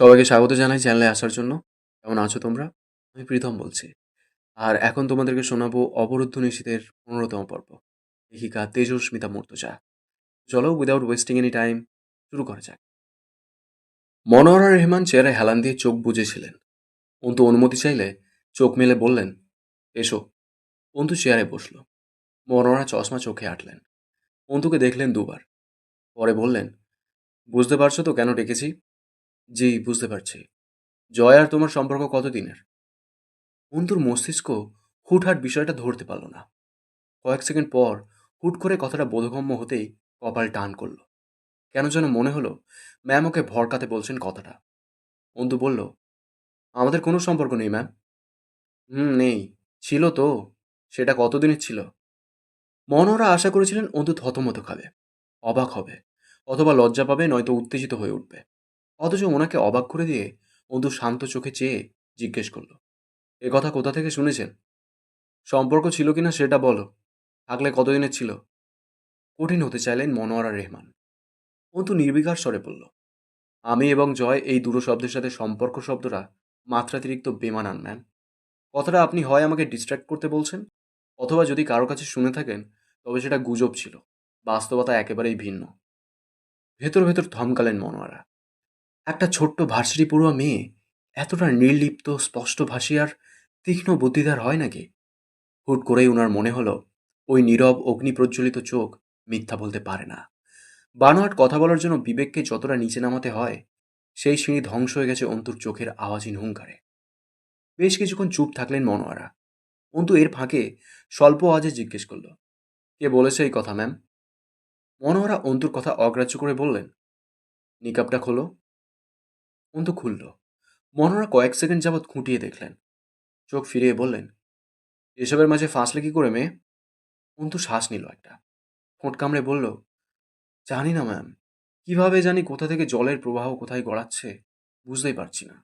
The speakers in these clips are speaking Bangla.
সবাইকে স্বাগত জানাই চ্যানেলে আসার জন্য। কেমন আছো তোমরা? আমি প্রীতম বলছি। আর এখন তোমাদেরকে শোনাবো অবরুদ্ধ নিশীতের পনেরোতম পর্ব। লেখিকা তেজস্মিতা মূর্তজা। চলো উইদাউট ওয়েস্টিং এনি টাইম শুরু করা যাক। মনোহরা রহমান চেয়ারে হেলান দিয়ে চোখ বুঝেছিলেন অন্তু অনুমতি চাইলে চোখ মেলে বললেন, এসো। অন্তু চেয়ারে বসল। মনোহরা চশমা চোখে আটলেন। অন্তুকে দেখলেন দুবার। পরে বললেন, বুঝতে পারছ তো কেন ডেকেছি? জি, বুঝতে পারছি। জয় আর তোমার সম্পর্ক কতদিনের? অন্তুর মস্তিষ্ক হুটহাট বিষয়টা ধরতে পারল না। কয়েক সেকেন্ড পর হুট করে কথাটা বোধগম্য হতেই কপাল টান করল। কেন যেন মনে হলো ম্যাম ওকে ভরকাতে বলছেন কথাটা। অন্তু বলল, আমাদের কোনো সম্পর্ক নেই, ম্যাম? হুম, নেই। ছিল তো। সেটা কতদিনের ছিল? মনোরা আশা করেছিলেন অন্তু থতমত খাবে। অবাক হবে। অথবা লজ্জা পাবে, নয়তো উত্তেজিত হয়ে উঠবে। অথচ ওনাকে অবাক করে দিয়ে অন্তু শান্ত চোখে চেয়ে জিজ্ঞেস করল, এ কথা কোথা থেকে শুনেছেন? সম্পর্ক ছিল কিনা সেটা বলো। থাকলে কতদিনের ছিল? কঠিন হতে চাইলেন মনোয়ারা রেহমান। অন্তু নির্বিকার স্বরে বলল, আমি এবং জয় এই দুটো শব্দের সাথে সম্পর্ক শব্দটা মাত্রাতিরিক্ত বেমানান ম্যাম। কথাটা আপনি হয় আমাকে ডিস্ট্র্যাক্ট করতে বলছেন? অথবা যদি কারও কাছে শুনে থাকেন, তবে সেটা গুজব ছিল। বাস্তবতা একেবারেই ভিন্ন। ভেতর ভেতর থমকালেন মনোয়ারা। একটা ছোট্ট ভার্সিটি পড়ুয়া মেয়ে, এতটা নির্লিপ্ত স্পষ্টভাষী আর তীক্ষ্ণ বুদ্ধিধার হয় নাকি? হুট করেই ওনার মনে হলো, ওই নীরব, অগ্নিপ্রজ্বলিত চোখ মিথ্যা বলতে পারে না। বানোয়াট কথা বলার জন্য বিবেককে যতটা নিচে নামাতে হয়, সেই সিঁড়ি ধ্বংস হয়ে গেছে অন্তুর চোখের আওয়াজহীন হুঙ্কারে বেশ কিছুক্ষণ চুপ থাকলেন মনোয়ারা। অন্তু এর ফাঁকে স্বল্প আওয়াজে জিজ্ঞেস করল, কে বলেছে এই কথা, ম্যাম? মনোহরা অন্তুর কথা অগ্রাহ্য করে বললেন নিকাপটা খোলো। অন্তু খুলল। মনোরা কয়েক সেকেন্ড যাবৎ খুঁটিয়ে দেখলেন। চোখ ফিরিয়ে বললেন, এসবের মাঝে ফাঁসলে কি করে মেয়ে? অন্তু শ্বাস নিল একটা। ঠোঁট কামড়ে বলল, জানি না ম্যাম। কীভাবে জানি কোথা থেকে জলের প্রবাহ কোথায় গড়াচ্ছে, বুঝতেই পারছি না।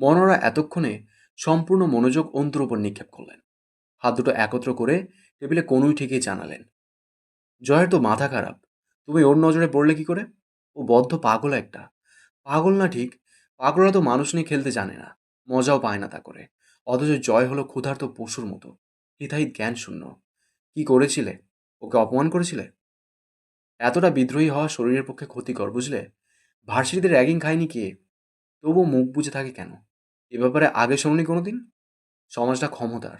মনোরা এতক্ষণে সম্পূর্ণ মনোযোগ অন্তুর ওপর নিক্ষেপ করলেন। হাত দুটো একত্র করে টেবিলে কোনোই ঠিকই জানালেন, জয়ের তো মাথা খারাপ, তুমি ওর নজরে পড়লে কি করে? ও বদ্ধ পাগল একটা। পাগল না ঠিক? পাগলরা তো মানুষ নিয়ে খেলতে জানে না। মজাও পায় না তা করে। অথচ জয় হলো ক্ষুধার্ত পশুর মতো। হিতাহিত জ্ঞান শূন্য। কি করেছিলে? ওকে অপমান করেছিলে? এতটা বিদ্রোহী হওয়া শরীরের পক্ষে ক্ষতিকর, বুঝলে? ভার্সিটিতে র্যাগিং খায়নি কে? তবুও মুখ বুঝে থাকে কেন? এ ব্যাপারে আগে শোনি কোনো দিন সমাজটা ক্ষমতার।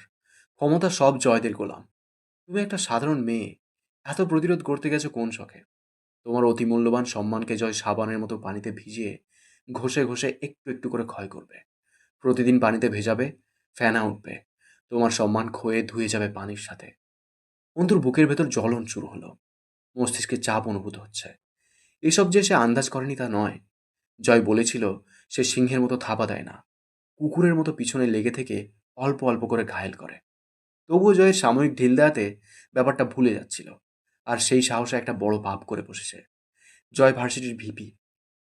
ক্ষমতা সব জয়দের গোলাম। তুমি একটা সাধারণ মেয়ে। এত প্রতিরোধ করতে গেছো কোন শখে? তোমার অতি মূল্যবান সম্মানকে জয় সাবানের মতো পানিতে ভিজিয়ে ঘষে ঘষে একটু একটু করে ক্ষয় করবে। প্রতিদিন পানিতে ভেজাবে ফ্যানা উঠবে। তোমার সম্মান ক্ষয়ে ধুয়ে যাবে পানির সাথে। অন্তুর বুকের ভেতর জ্বলন শুরু হলো। মস্তিষ্কে চাপ অনুভূত হচ্ছে। এসব যে সে আন্দাজ করেনি তা নয়। জয় বলেছিল, সে সিংহের মতো থাপা দেয় না। কুকুরের মতো পিছনে লেগে থেকে অল্প অল্প করে ঘায়েল করে। তবুও জয়ের সাময়িক ঢিল দেওয়াতে ব্যাপারটা ভুলে যাচ্ছিল। আর সেই সাহসে একটা বড় পাপ করে বসেছে। জয় ভার্সিটির ভিপি।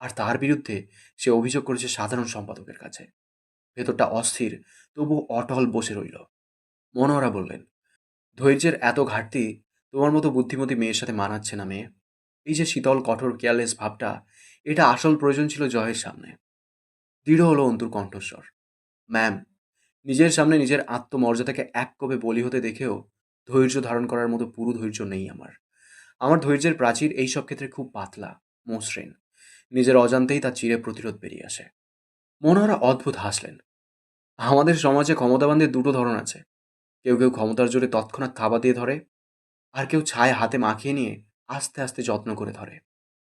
আর তার বিরুদ্ধে সে অভিযোগ করেছে সাধারণ সম্পাদকের কাছে। ভেতরটা অস্থির তবু অটল বসে রইল। মনোহরা বললেন, ধৈর্যের এত ঘাটতি তোমার মতো বুদ্ধিমতী মেয়ের সাথে মানাচ্ছে না মেয়ে। এই যে শীতল, কঠোর, কেয়ারলেস ভাবটা, এটা আসল প্রয়োজন ছিল জয়ের সামনে। দৃঢ় হলো অন্তুর কণ্ঠস্বর। ম্যাম, নিজের সামনে নিজের আত্মমর্যাদাকে এক কবে বলি হতে দেখেও ধৈর্য ধারণ করার মতো পুরো ধৈর্য নেই আমার। আমার ধৈর্যের প্রাচীর এই সব ক্ষেত্রে খুব পাতলা, মসৃণ। নিজের অজান্তেই তার চিরে প্রতিরোধ বেরিয়ে আসে। মনোহরা অদ্ভুত হাসলেন। আমাদের সমাজে ক্ষমতাবানদের দুটো ধরন আছে। কেউ কেউ ক্ষমতার জোরে তৎক্ষণাৎ থাবা দিয়ে ধরে, আর কেউ ছায় হাতে মাখিয়ে নিয়ে আস্তে আস্তে যত্ন করে ধরে।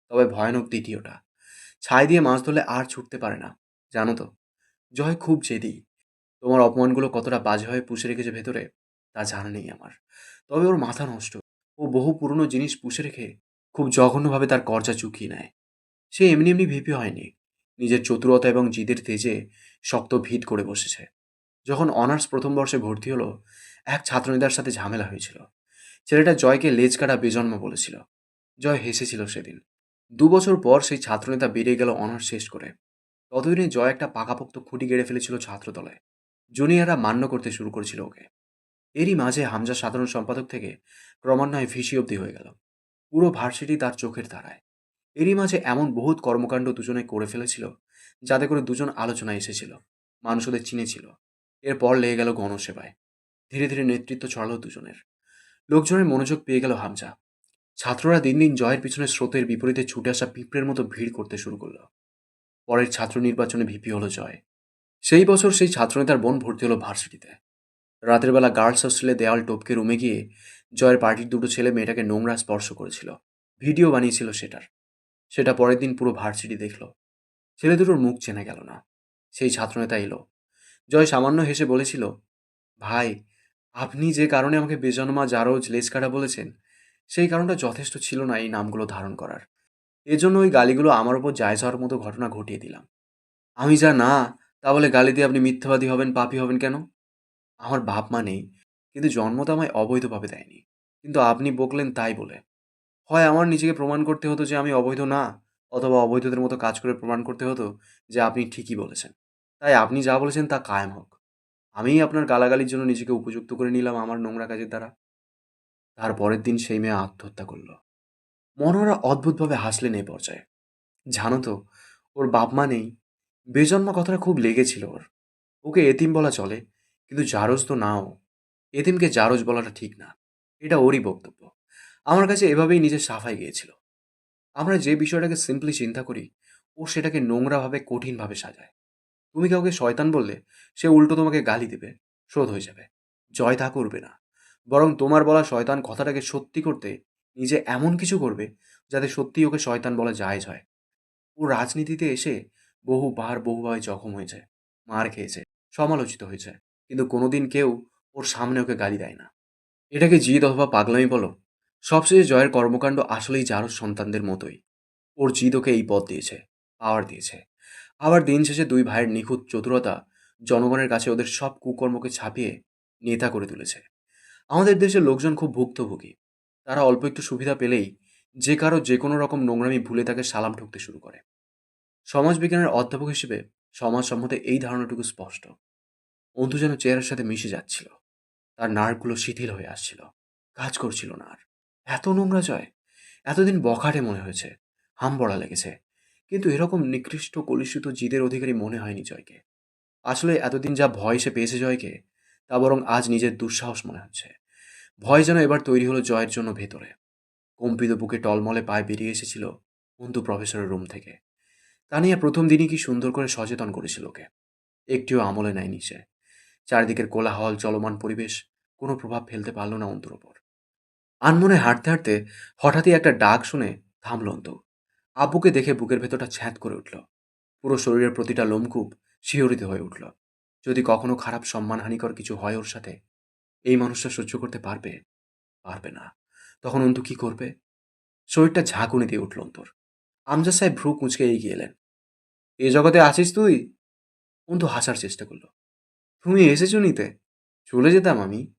তবে ভয়ানক দ্বিতীয়টা ছাই দিয়ে মাছ ধরলে আর ছুটতে পারে না। জানো তো, জয় খুব জেদি। তোমার অপমানগুলো কতটা বাজে হয়ে পুষে রেখেছে ভেতরে, তা জানা নেই আমার। তবে ওর মাথা নষ্ট। ও বহু পুরনো জিনিস পুষে রেখে খুব জঘন্যভাবে তার কর্জা চুকিয়ে নেয়। সে এমনি এমনি ভিপি হয়নি। নিজের চতুরতা এবং জিদের তেজে শক্ত ভিত করে বসেছে। যখন অনার্স প্রথম বর্ষে ভর্তি হলো, এক ছাত্রনেতার সাথে ঝামেলা হয়েছিল। ছেলেটা জয়কে লেজ কাটা বেজন্ম বলেছিল। জয় হেসেছিল সেদিন। দু বছর পর সেই ছাত্রনেতা বেরিয়ে গেল অনার্স শেষ করে। ততদিনে জয় একটা পাকাপোক্ত খুঁটি গেড়ে ফেলেছিল ছাত্রতলায় জুনিয়ররা মান্য করতে শুরু করেছিল ওকে। এরই মাঝে হামজা সাধারণ সম্পাদক থেকে ক্রমান্বয়ে ভিসি অবধি হয়ে গেল। পুরো ভার্সিটি তার চোখের তারায়। এরই মাঝে এমন বহুত কর্মকাণ্ড দুজনে করে ফেলেছিল, যাতে করে দুজন আলোচনায় এসেছিল, মানুষ ওদের চিনেছিল। এরপর লেগে গেল গণসেবায়। ধীরে ধীরে নেতৃত্ব ছড়ালো দুজনের। লোকজনের মনোযোগ পেয়ে গেল হামজা। ছাত্ররা দিন দিন জয়ের পিছনে স্রোতের বিপরীতে ছুটে আসা পিঁপড়ের মতো ভিড় করতে শুরু করল। পরের ছাত্র নির্বাচনে ভিপি হলো জয়। সেই বছর সেই ছাত্রনেতার বোন ভর্তি হলো ভার্সিটিতে। রাতের বেলা গার্লস হোস্টেলে দেওয়াল টপকে রুমে গিয়ে জয়ের পার্টির দুটো ছেলে মেয়েটাকে নোংরা স্পর্শ করেছিল। ভিডিও বানিয়েছিল সেটার। সেটা পরের দিন পুরো ভার্সিটি দেখল। ছেলে দুটোর মুখ চেনা গেল না। সেই ছাত্রনেতা এলো। জয় সামান্য হেসে বলেছিল, ভাই, আপনি যে কারণে আমাকে বেজন্মা জারোজ লেজ কাটা বলেছেন, সেই কারণটা যথেষ্ট ছিল না এই নামগুলো ধারণ করার। এজন্য ওই গালিগুলো আমার ওপর জায়জ হওয়ার মতো ঘটনা ঘটিয়ে দিলাম। আমি যা না, তা বলে গালি দিয়ে আপনি মিথ্যাবাদী হবেন, পাপি হবেন কেন? আমার বাপ মা নেই, কিন্তু জন্ম তো আমায় অবৈধভাবে দেয়নি। কিন্তু আপনি বকলেন তাই বলে। হয় আমার নিজেকে প্রমাণ করতে হতো যে আমি অবৈধ না, অথবা অবৈধদের মতো কাজ করে প্রমাণ করতে হতো যে আপনি ঠিকই বলেছেন। তাই আপনি যা বলেছেন তা কায়েম হোক। আমিই আপনার গালাগালির জন্য নিজেকে উপযুক্ত করে নিলাম আমার নোংরা কাজের দ্বারা। তার পরের দিন সেই মেয়ে আত্মহত্যা করল। মনোহরা অদ্ভুতভাবে হাসলেন এই পর্যায়ে। জানো তো, ওর বাপ মা নেই। বেজন্মা কথাটা খুব লেগেছিল ওর। ওকে এতিম বলা চলে। কিন্তু জারজ তো নাও। এতিমকে জারজ বলাটা ঠিক না। এটা ওরই বক্তব্য। আমার কাছে এভাবেই নিজের সাফাই গিয়েছিল। আমরা যে বিষয়টাকে সিম্পলি চিন্তা করি, ও সেটাকে নোংরাভাবে, কঠিনভাবে সাজায়। তুমি কাউকে শয়তান বললে, সে উল্টো তোমাকে গালি দেবে, শোধ হয়ে যাবে। জয় তা করবে না। বরং তোমার বলা শয়তান কথাটাকে সত্যি করতে, নিজে এমন কিছু করবে, যাতে সত্যি ওকে শয়তান বলা জায়েজ হয়। ও রাজনীতিতে এসে বহুবার বহুভাবে জখম হয়েছে, মার খেয়েছে, সমালোচিত হয়েছে। কিন্তু কোনোদিন কেউ ওর সামনে ওকে গালি দেয় না। এটাকে জিদ অথবা পাগলামি বলো। সবশেষে জয়ের কর্মকাণ্ড আসলেই যারও সন্তানদের মতোই। ওর জিদ ওকে এই পথ দিয়েছে, পাওয়ার দিয়েছে। আবার দিন শেষে দুই ভাইয়ের নিখুঁত চতুরতা জনগণের কাছে ওদের সব কুকর্মকে ছাপিয়ে নেতা করে তুলেছে। আমাদের দেশের লোকজন খুব ভুক্তভোগী। তারা অল্প একটু সুবিধা পেলেই যে কারও যে কোনো রকম নোংরামি ভুলে তাকে সালাম ঠুকতে শুরু করে। সমাজবিজ্ঞানের অধ্যাপক হিসেবে সমাজ সম্বন্ধে এই ধারণাটুকু স্পষ্ট। অন্তু যেন চেয়ারের সাথে মিশে যাচ্ছিল। তার নার্ভগুলো শিথিল হয়ে আসছিল। কাজ করছিল না আর। এত নোংরা জয়। এতদিন বখাটে মনে হয়েছে। হাম বড়া লেগেছে। কিন্তু এরকম নিকৃষ্ট কলুষিত জিদের অধিকারী মনে হয়নি জয়কে। আসলে এতদিন যা ভয় সে পেয়েছে জয়কে, তা বরং আজ নিজের দুঃসাহস মনে হচ্ছে। ভয় যেন এবার তৈরি হলো জয়ের জন্য ভেতরে। কম্পিত বুকে টলমলে পায়ে বেরিয়ে এসেছিল অন্তু প্রফেসরের রুম থেকে। তানিয়া প্রথম দিনই কি সুন্দর করে সচেতন করেছিল ওকে। একটিও আমলে নেয়নি সে। চারিদিকের কোলাহল, চলমান পরিবেশ, কোনো প্রভাব ফেলতে পারল না অন্তর ওপর। আনমনে হাঁটতে হাঁটতে হঠাৎই একটা ডাক শুনে থামল অন্তু। আব্বুকে দেখে বুকের ভেতরটা ছ্যাঁত করে উঠল। পুরো শরীরের প্রতিটা লোমকূপ শিহরিত হয়ে উঠল। যদি কখনো খারাপ সম্মানহানিকর কিছু হয় ওর সাথে, এই মানুষটা সহ্য করতে পারবে? পারবে না। তখন অন্তু কি করবে? শরীরটা ঝাঁকুনি দিয়ে উঠল অন্তর। আমজাদ সাহেব ভ্রু কুঁচকে এগিয়ে এলেন। এ জগতে আছিস তুই? অন্তু হাসার চেষ্টা করল। তুমি এসেছ নিতে? চলে যেতাম আমি।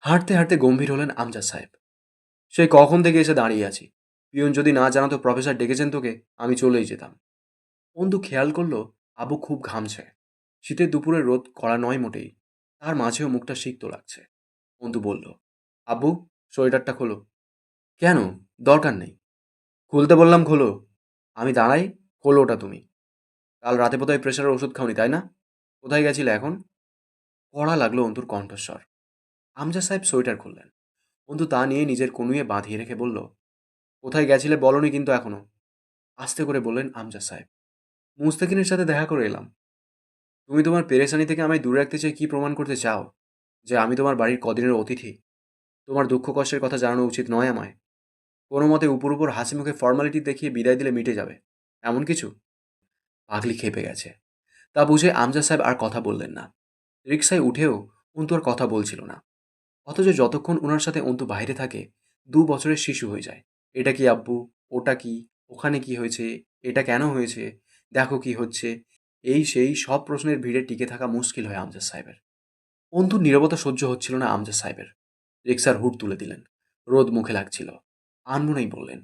হাঁটতে হাঁটতে গম্ভীর হলেন আমজাদ সাহেব। সে কখন থেকে এসে দাঁড়িয়ে আছি? পিয়ন যদি না জানাতো প্রফেসর ডেকেছেন তোকে, আমি চলেই যেতাম। অন্তু খেয়াল করল, আবু খুব ঘামছে। শীতের দুপুরের রোদ কড়া নয় মোটেই। তার মাঝেও মুখটা সিক্ত লাগছে। অন্তু বলল আব্বু সোয়েটারটা খোলো। কেন? দরকার নেই। খুলতে বললাম খোলো। আমি দাঁড়াই খোলো ওটা তুমি। কাল রাতে বোধহয় প্রেশারের ওষুধ খাওনি, তাই না? কোথায় গেছিলে এখন? কড়া লাগল অন্তুর কণ্ঠস্বর। আমজা সাহেব সোয়েটার খুললেন। অন্তু তা নিয়ে নিজের কনুয়ে বাঁধিয়ে রেখে বলল, কোথায় গেছিলে বলনি কিন্তু এখনও? আস্তে করে বললেন আমজা সাহেব, মুস্তাকিনের সাথে দেখা করে এলাম। তুমি তোমার পেরেশানি থেকে আমায় দূরে রাখতে চাই কি প্রমাণ করতে চাও? যে আমি তোমার বাড়ির কদিনের অতিথি। তোমার দুঃখ কষ্টের কথা জানানো উচিত নয় আমায়। কোনো মতে উপর উপর হাসি মুখে ফর্মালিটি দেখিয়ে বিদায় দিলে মিটে যাবে। এমন কিছু? পাগলি খেপে গেছে। তা বুঝে আমজা সাহেব আর কথা বললেন না। রিক্সায় উঠেও অন্তু আর কথা বলছিল না। অথচ যতক্ষণ ওনার সাথে অন্তু বাইরে থাকে, দু বছরের শিশু হয়ে যায়। এটা কি আব্বু? ওটা কি? ওখানে কি হয়েছে? এটা কেন হয়েছে? দেখো কি হচ্ছে? এই সেই সব প্রশ্নের ভিড়ে টিকে থাকা মুশকিল হয় আমজাদ সাহেবের। অন্তুর নীরবতা সহ্য হচ্ছিল না আমজাদ সাহেবের। রিক্সার হুট তুলে দিলেন। রোদ মুখে লাগছিল। আনমনেই বললেন,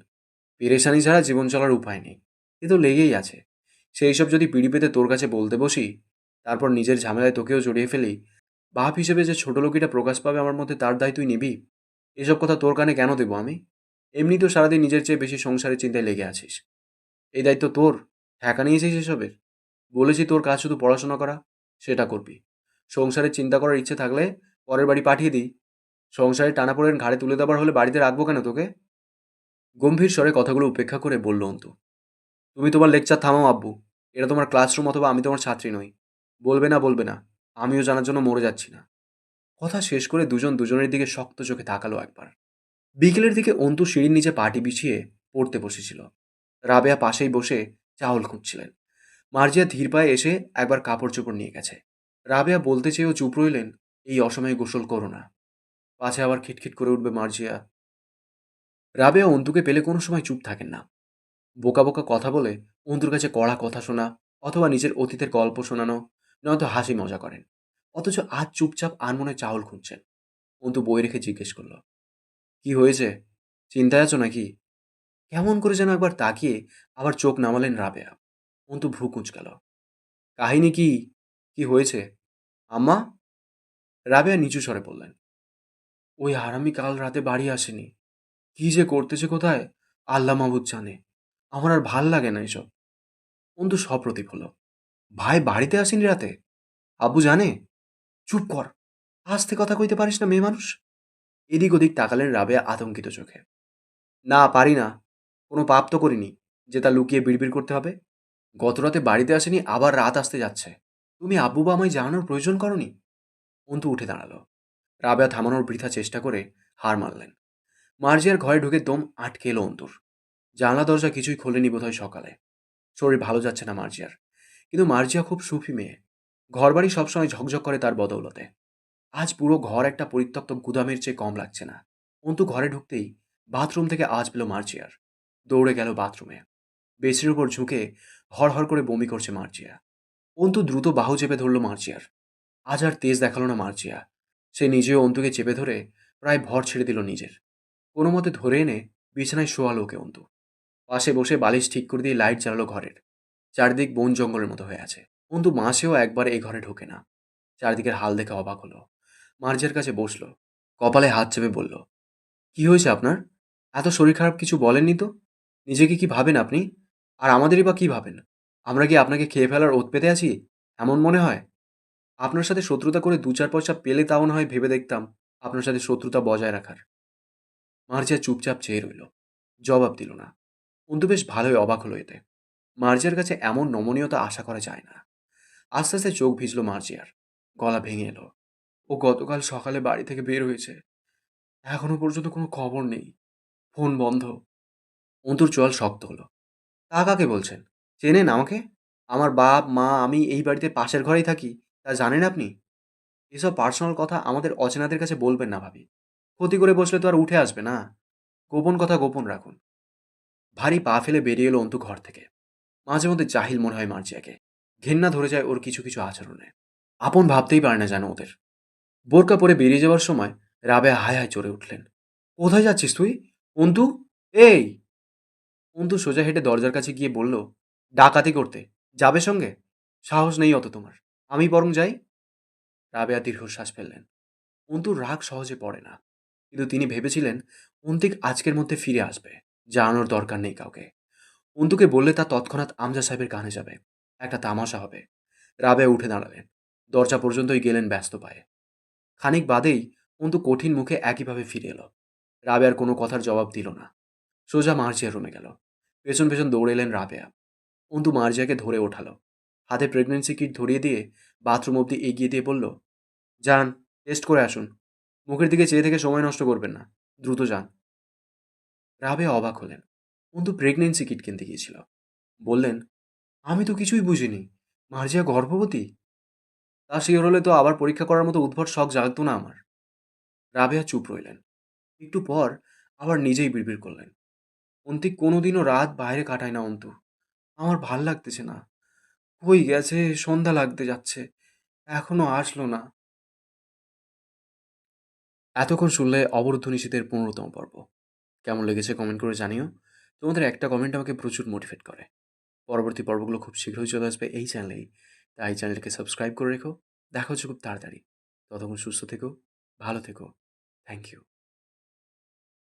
পেরেশানি ছাড়া জীবন চলার উপায় নেই। এ তো লেগেই আছে। সেই সব যদি পিড়ি পেতে তোর কাছে বলতে বসি তারপর নিজের ঝামেলায় তোকেও জড়িয়ে ফেলি। বাপ হিসেবে যে ছোট লোকিটা প্রকাশ পাবে আমার মধ্যে তার দায় তুই নিবি। এসব কথা তোর কানে কেন দেবো আমি? এমনি তো সারাদিন নিজের চেয়ে বেশি সংসারের চিন্তায় লেগে আছিস। এই দায়িত্ব তোর। ঠেকা নিয়েছিস এসবের? বলেছি তোর কাজ শুধু পড়াশোনা করা, সেটা করবি। সংসারের চিন্তা করার ইচ্ছে থাকলে পরের বাড়ি পাঠিয়ে দিই। সংসারে টানাপোড়েন ঘাড়ে তুলে দেবার হলে বাড়িতে রাখব কেন তোকে? গম্ভীর স্বরে কথাগুলো উপেক্ষা করে বলল অন্তু, তুমি তোমার লেকচার থামাও আব্বু। এটা তোমার ক্লাসরুম অথবা আমি তোমার ছাত্রী নই। বলবে না বলবে না। আমিও জানার জন্য মরে যাচ্ছি না। কথা শেষ করে দুজন দুজনের দিকে শক্ত চোখে তাকালো একবার। বিকেলের দিকে অন্তু সিঁড়ির নিচে পাটি বিছিয়ে পড়তে বসেছিল। রাবেয়া পাশেই বসে চাউল খুঁজছিলেন। মার্জিয়া ধীর পায়ে এসে একবার কাপড় চোপড় নিয়ে গেছে। রাবেয়া বলতে চেয়েও চুপ রইলেন, এই অসময়ে গোসল করো না। পাছে আবার খিটখিট করে উঠবে মার্জিয়া। রাবেয়া অন্তুকে পেলে কোনো সময় চুপ থাকেন না। বোকা বোকা কথা বলে অন্তুর কাছে কড়া কথা শোনা অথবা নিজের অতীতের গল্প শোনানো নয়তো হাসি মজা করেন। অথচ আজ চুপচাপ আনমনে চাউল খুঁজছেন। অন্তু বই রেখে জিজ্ঞেস করল, কি হয়েছে? চিন্তায় আছো নাকি? কেমন করে যেন একবার তাকিয়ে আবার চোখ নামালেন রাবেয়া। অন্তু ভ্রু কুঁচকাল, কাহিনী কি? কি হয়েছে? আম্মা? রাবেয়া নিচু স্বরে বললেন, ওই হারামি কাল রাতে বাড়ি আসেনি। কি যে করতেছে কোথায়? আল্লাহ মাহবুদ জানে। আমার আর ভালো লাগে না এসব। অন্তু সপ্রতিভ হলো ভাই, বাড়িতে আসেনি রাতে? আব্বু জানে? চুপ কর। আস্তে কথা কইতে পারিস না, মেয়ে মানুষ। এদিক ওদিক তাকালেন রাবেয়া আতঙ্কিত চোখে। না, পারি না। কোনো পাপ তো করিনি। যে তা লুকিয়ে বিড়বিড় করতে হবে। গত রাতে বাড়িতে আসেনি, আবার রাত আসতে যাচ্ছে। তুমি আব্বু বা আমায় জানানোর প্রয়োজন করনি? অন্তু উঠে দাঁড়াল। রাবেয়া থামানোর বৃথা চেষ্টা করে হার মারলেন মার্জিয়ার ঘরে ঢুকে দম আটকে এলো অন্তুর। জানলা দরজা কিছুই খোলেনি বোধহয় সকালে। শরীর ভালো যাচ্ছে না মার্জিয়ার। কিন্তু মার্জিয়া খুব সুফি মেয়ে। ঘরবাড়ি সবসময় ঝকঝক করে তার বদৌলতে। আজ পুরো ঘর একটা পরিত্যক্ত গুদামের চেয়ে কম লাগছে না। অন্তু ঘরে ঢুকতেই বাথরুম থেকে আজ পেল মার্জিয়ার। দৌড়ে গেল বাথরুমে। বেসির উপর ঝুঁকে হড়হড় করে বমি করছে মার্জিয়া। অন্তু দ্রুত বাহু চেপে ধরল মার্জিয়ার। আজ আর তেজ দেখাল না মার্জিয়া। সে নিজেও অন্তুকে চেপে ধরে প্রায় ভর ছেড়ে দিল নিজের। কোনো মতে ধরে এনে বিছানায় শোয়ালো ওকে অন্তু। পাশে বসে বালিশ ঠিক করে দিয়ে লাইট জ্বালালো ঘরের। চারদিক বন জঙ্গলের মতো হয়ে আছে। অন্তু মাসেও একবার এই ঘরে ঢোকে না। চারদিকের হাল দেখে অবাক হলো। মার্জিয়ার কাছে বসল। কপালে হাত চেপে বলল, কি হয়েছে আপনার? এত শরীর খারাপ কিছু বলেননি তো? নিজেকে কি ভাবেন আপনি? আর আমাদেরই বা কি ভাবেন? আমরা কি আপনাকে খেয়ে ফেলার ওত পেতে আছি? এমন মনে হয়? আপনার সাথে শত্রুতা করে দু চার পয়সা পেলে তাও না হয় ভেবে দেখতাম আপনার সাথে শত্রুতা বজায় রাখার। মার্জিয়া চুপচাপ চেয়ে রইল। জবাব দিল না। অন্তু বেশ ভালোই অবাক হলো এতে। মার্জিয়ার কাছে এমন নমনীয়তা আশা করা যায় না। আস্তে আস্তে চোখ ভিজল মার্জিয়ার। গলা ভেঙে এলো। ও গতকাল সকালে বাড়ি থেকে বের হয়েছে। এখনও পর্যন্ত কোনো খবর নেই। ফোন বন্ধ। অন্তুর চোয়াল শক্ত হলো। তা কাকে বলছেন? চেনেন আমাকে? আমার বাপ, মা, আমি এই বাড়িতে পাশের ঘরেই থাকি। তা জানেন আপনি? এসব পার্সোনাল কথা আমাদের অচেনাদের কাছে বলবেন না ভাবি। ক্ষতি করে বসলে তো আর উঠে আসবে না। গোপন কথা গোপন রাখুন। ভারী পা ফেলে বেরিয়ে এলো অন্তু ঘর থেকে। মাঝে মধ্যে জাহিল মনে হয় মার্জিয়াকে। ঘেন্না ধরে যায় ওর কিছু কিছু আচরণে। আপন ভাবতেই পারে না যেন ওদের। বোরকা পরে বেরিয়ে যাওয়ার সময় রাবে হায় হায় চড়ে উঠলেন। কোথায় যাচ্ছিস তুই? অন্তু? এই! অন্তু সোজা হেঁটে দরজার কাছে গিয়ে বলল, ডাকাতি করতে। যাবে সঙ্গে? সাহস নেই অত তোমার। আমি বরং যাই? রাবেয়া দীর্ঘশ্বাস ফেললেন। অন্তুর রাগ সহজে পড়ে না। কিন্তু তিনি ভেবেছিলেন, অন্তিক আজকের মধ্যে ফিরে আসবে। জানানোর দরকার নেই কাউকে। অন্তুকে বললে তা তৎক্ষণাৎ আমজা সাহেবের কানে যাবে, একটা তামাশা হবে। রাবেয়া উঠে দাঁড়ালেন। দরজা পর্যন্তই গেলেন ব্যস্ত পায়ে। খানিক বাদেই অন্তু কঠিন মুখে একইভাবে ফিরে এলো। রাবে আর কোনো কথার জবাব দিল না। সোজা মার্জিয়া রুমে গেল। পেছন পেছন দৌড়ে এলেন রাবেয়া। অন্তু মার্জিয়াকে ধরে ওঠালো। হাতে প্রেগনেন্সি কিট ধরিয়ে দিয়ে বাথরুম অবধি এগিয়ে দিয়ে বলল, যান টেস্ট করে আসুন। মুখের দিকে চেয়ে থেকে সময় নষ্ট করবেন না। দ্রুত যান। রাবে অবাক হলেন। অন্তু প্রেগনেন্সি কিট কিনতে গিয়েছিল। বললেন, আমি তো কিছুই বুঝিনি। মার্জিয়া গর্ভবতী, তা শিওর হলে তো আবার পরীক্ষা করার মতো উদ্ভট শখ জাগতো না আমার। রাবেয়া চুপ রইলেন। একটু পর আবার নিজেই বিড়বিড় করলেন। অন্তিক কোনোদিনও রাত বাইরে কাটায় না অন্তু। আমার ভালো লাগতেছে না। কই গেছে, সন্ধ্যা লাগতে যাচ্ছে, এখনও আসলো না। এতক্ষণ শুনলে অবরুদ্ধ নিষেধের পনেরোতম পর্ব। কেমন লেগেছে কমেন্ট করে জানিও। তোমাদের একটা কমেন্ট আমাকে প্রচুর মোটিভেট করে। পরবর্তী পর্বগুলো খুব শীঘ্রই চলে আসবে এই চ্যানেলেই তাই চ্যানেলকে সাবস্ক্রাইব করে রেখো। দেখা হচ্ছে খুব তাড়াতাড়ি। ততক্ষণ সুস্থ থেকো, ভালো থেকো। Thank you